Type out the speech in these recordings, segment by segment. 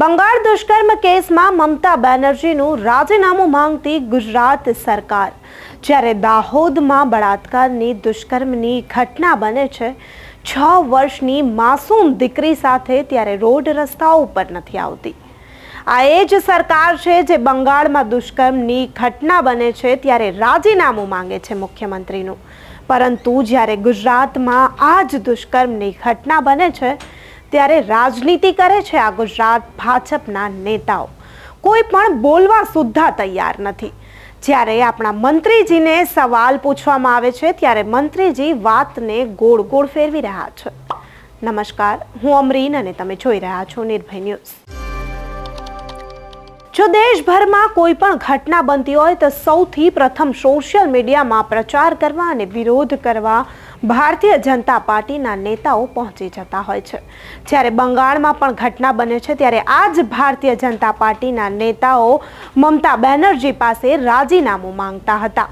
બંગાળ દુષ્કર્મ કેસમાં મમતા બેનર્જીનું રાજીનામું માંગતી ગુજરાત સરકાર. જ્યારે દાહોદમાં બળાત્કારની દુષ્કર્મની ઘટના બને છે, છ વર્ષની માસૂમ દીકરી સાથે ત્યારે રોડ રસ્તાઓ ઉપર નથી આવતી. આ એ જ સરકાર છે જે બંગાળમાં દુષ્કર્મની ઘટના બને છે ત્યારે રાજીનામું માંગે છે મુખ્યમંત્રીનું. પરંતુ જ્યારે ગુજરાતમાં આ જ દુષ્કર્મની ઘટના બને છે ત્યારે રાજનીતિ કરે છે આ ગુજરાત ભાજપના નેતાઓ. કોઈ પણ બોલવા સુદ્ધા તૈયાર નથી. જ્યારે આપણા મંત્રીજીને સવાલ પૂછવામાં આવે છે, ત્યારે મંત્રીજી વાતને ગોળ ગોળ ફેરવી રહ્યા છે. નમસ્કાર, હું અમરીન અને તમે જોઈ રહ્યા છો નિર્ભય ન્યૂઝ. જો દેશભરમાં કોઈ પણ ઘટના બનતી હોય તો સૌથી પ્રથમ સોશિયલ મીડિયામાં પ્રચાર કરવા અને વિરોધ કરવા ભારતીય જનતા પાર્ટીના નેતાઓ પહોંચી જતા હોય છે. જ્યારે બંગાળમાં પણ ઘટના બને છે, ત્યારે આ જ ભારતીય જનતા પાર્ટીના નેતાઓ મમતા બેનર્જી પાસે રાજીનામું માંગતા હતા.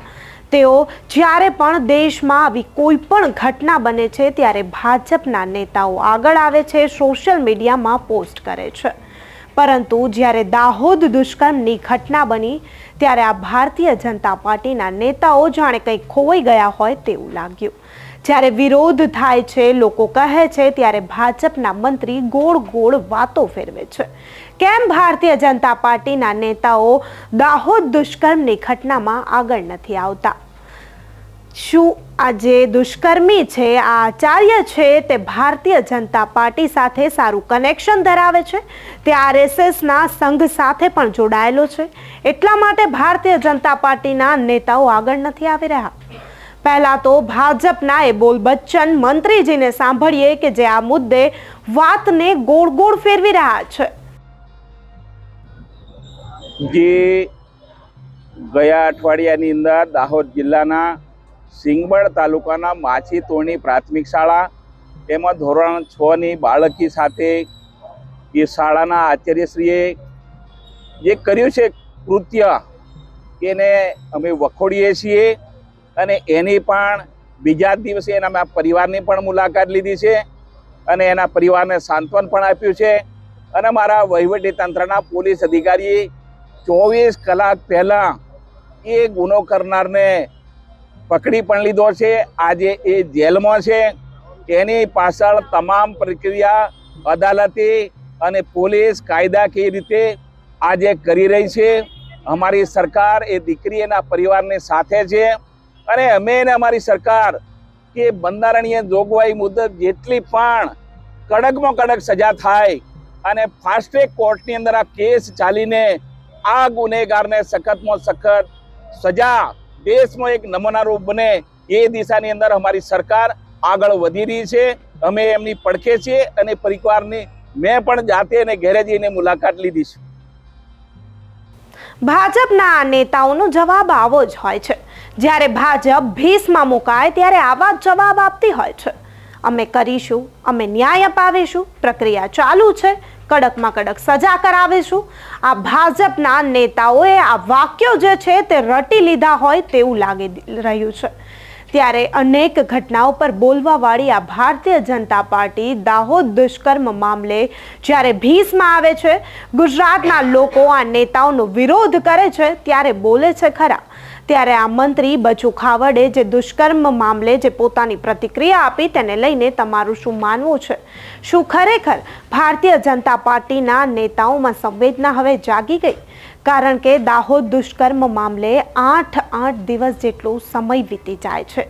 તેઓ જ્યારે પણ દેશમાં આવી કોઈ પણ ઘટના બને છે, ત્યારે ભાજપના નેતાઓ આગળ આવે છે, સોશિયલ મીડિયામાં પોસ્ટ કરે છે. પરંતુ જ્યારે દાહોદ દુષ્કર્મની ઘટના બની, ત્યારે આ ભારતીય જનતા પાર્ટીના નેતાઓ જાણે કંઈક ખોવાઈ ગયા હોય તેવું લાગ્યું. જ્યારે વિરોધ થાય છે, લોકો કહે છે, ત્યારે ભાજપના મંત્રી ગોળ ગોળ વાતો ફેરવે છે. કેમ ભારતીય જનતા પાર્ટીના નેતાઓ દાહોદ દુષ્કર્મની ઘટનામાં આગળ નથી આવતા? શું આ જે દુષ્કર્મી છે? આ આચાર્ય છે તે ભારતીય જનતા પાર્ટી સાથે સારું કનેક્શન ધરાવે છે. તે આરએસએસના સંઘ સાથે પણ જોડાયેલો છે. એટલા માટે ભારતીય જનતા પાર્ટીના નેતાઓ આગળ નથી આવી રહ્યા. પહેલાં તો ભાજપના એ બોલ બચ્ચન મંત્રીજીને સાંભળીએ કે જે આ મુદ્દે વાતને ગોળ ગોળ ફેરવી રહ્યા છે. જે ગયા અઠવાડિયાની અંદર દાહોદ જિલ્લાના સિંગબડ તાલુકાના માછી તોરણી પ્રાથમિક શાળા એમાં ધોરણ છ ની બાળકી સાથે એ શાળાના આચાર્યશ્રીએ જે કર્યું છે કૃત્ય, એને અમે વખોડીએ છીએ અને એની પણ બીજા દિવસે એના મેં પરિવારની પણ મુલાકાત લીધી છે અને એના પરિવારને સાંત્વન પણ આપ્યું છે અને મારા વહીવટી તંત્રના પોલીસ અધિકારીએ ચોવીસ કલાક પહેલાં એ ગુનો કરનારને પકડી પણ લીધો છે. આજે એ જેલમાં છે. એની પાછળ તમામ પ્રક્રિયા અદાલતી અને પોલીસ કાયદાકીય રીતે આજે કરી રહી છે. અમારી સરકાર એ દીકરી એના પરિવારની સાથે છે. અને અમે એને અમારી સરકાર કે બંધારણીય જોગવાઈ મુજબ જેટલી પણ કડકમાં કડક સજા થાય અને ફાસ્ટ ટ્રેક કોર્ટની અંદર આ કેસ ચાલીને આ ગુનેગારને સખતમાં સખત સજા દેશમાં એક નમૂનારૂપ બને એ દિશાની અંદર અમારી સરકાર આગળ વધી રહી છે. અમે એમની પડખે છીએ અને પરિવારની મેં પણ જાતે અને ઘેરે જઈને મુલાકાત લીધી છે. ભાજપના નેતાઓનો જવાબ આવો જ હોય છે. જ્યારે ભાજપ ભીસમાં મુકાય ત્યારે આવા જવાબ આપતી હોય છે. અમે કરીશું, અમે ન્યાય અપાવીશું, પ્રક્રિયા ચાલુ છે. કડકમાં કડક સજા કરાવીશું. આ ભાજપના નેતાઓએ આ વાક્યો જે છે તે રટી લીધા હોય તેવું લાગી રહ્યું છે. ત્યારે અનેક ઘટનાઓ પર બોલવાવાળી આ ભારતીય જનતા પાર્ટી દાહોદ દુષ્કર્મ મામલે જ્યારે ભીસમાં આવે છે, ગુજરાતના લોકો આ નેતાઓનો વિરોધ કરે છે, ત્યારે બોલે છે ખરા. ત્યારે આ મંત્રી બચુ ખાવડે જે દુષ્કર્મ મામલે જે પોતાની પ્રતિક્રિયા આપી તેને લઈને તમારું શું માનવું છે? શું ખરેખર ભારતીય જનતા પાર્ટીના નેતાઓમાં સંવેદના હવે જાગી ગઈ? કારણ કે દાહોદ દુષ્કર્મ મામલે આઠ આઠ દિવસ જેટલો સમય વીતી જાય છે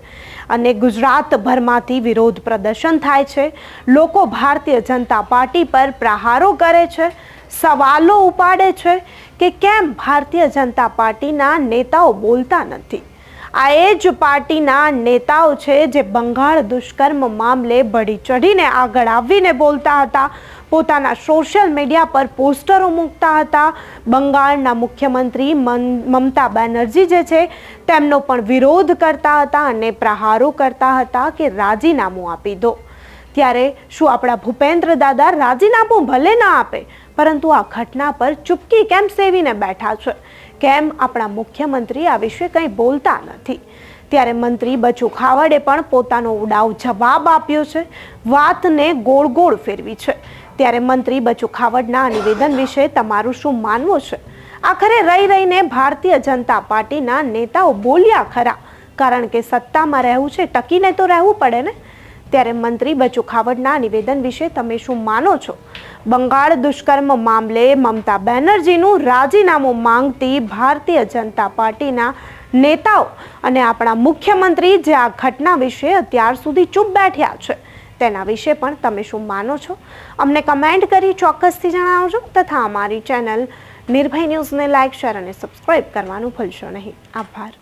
અને ગુજરાતભરમાંથી વિરોધ પ્રદર્શન થાય છે. લોકો ભારતીય જનતા પાર્ટી પર પ્રહારો કરે છે. સવાલો ઉપાડે છે કે કેમ ભારતીય જનતા પાર્ટીના નેતાઓ બોલતા નથી? આ એ જ પાર્ટીના નેતાઓ છે જે બંગાળ દુષ્કર્મ મામલે બળી ચઢીને આગળ આવીને બોલતા હતા, પોતાના સોશિયલ મીડિયા પર પોસ્ટરો મૂકતા હતા. બંગાળના મુખ્યમંત્રી મમતા બેનર્જી જે છે, તેમનો પણ વિરોધ કરતા હતા અને પ્રહારો કરતા હતા કે રાજીનામું આપી દો. ત્યારે શું આપણા ભૂપેન્દ્ર દાદા રાજીનામું ભલે ના આપે, પરંતુ આ ઘટના પર ચૂપકી કેમ સેવીને બેઠા છે? કેમ આપણા મુખ્યમંત્રી આ વિશે કંઈ બોલતા નથી? ત્યારે મંત્રી બચુ ખાવડે પણ પોતાનો ઉડાવ જવાબ આપ્યો છે, વાતને ગોળ ગોળ ફેરવી છે. ત્યારે મંત્રી બચુ ખાવડના નિવેદન વિશે તમારું શું માનવું છે? આખરે રહી રહીને ભારતીય જનતા પાર્ટીના નેતાઓ બોલ્યા ખરા, કારણ કે સત્તામાં રહેવું છે, ટકીને તો રહેવું પડે ને? ત્યારે મંત્રી બચુ ખાવડના નિવેદન વિશે તમે શું માનો છો? બંગાળ દુષ્કર્મ મામલે મમતા બેનર્જીનું રાજીનામું માંગતી ભારતીય જનતા પાર્ટીના નેતાઓ અને આપણા મુખ્યમંત્રી જે આ ઘટના વિશે અત્યાર સુધી ચૂપ બેઠ્યા છે, તેના વિશે પણ તમે શું માનો છો? અમને કમેન્ટ કરી ચોક્કસથી જણાવજો તથા અમારી ચેનલ નિર્ભય ન્યૂઝને લાઇક, શેર અને સબસ્ક્રાઇબ કરવાનું ભૂલશો નહીં. આભાર.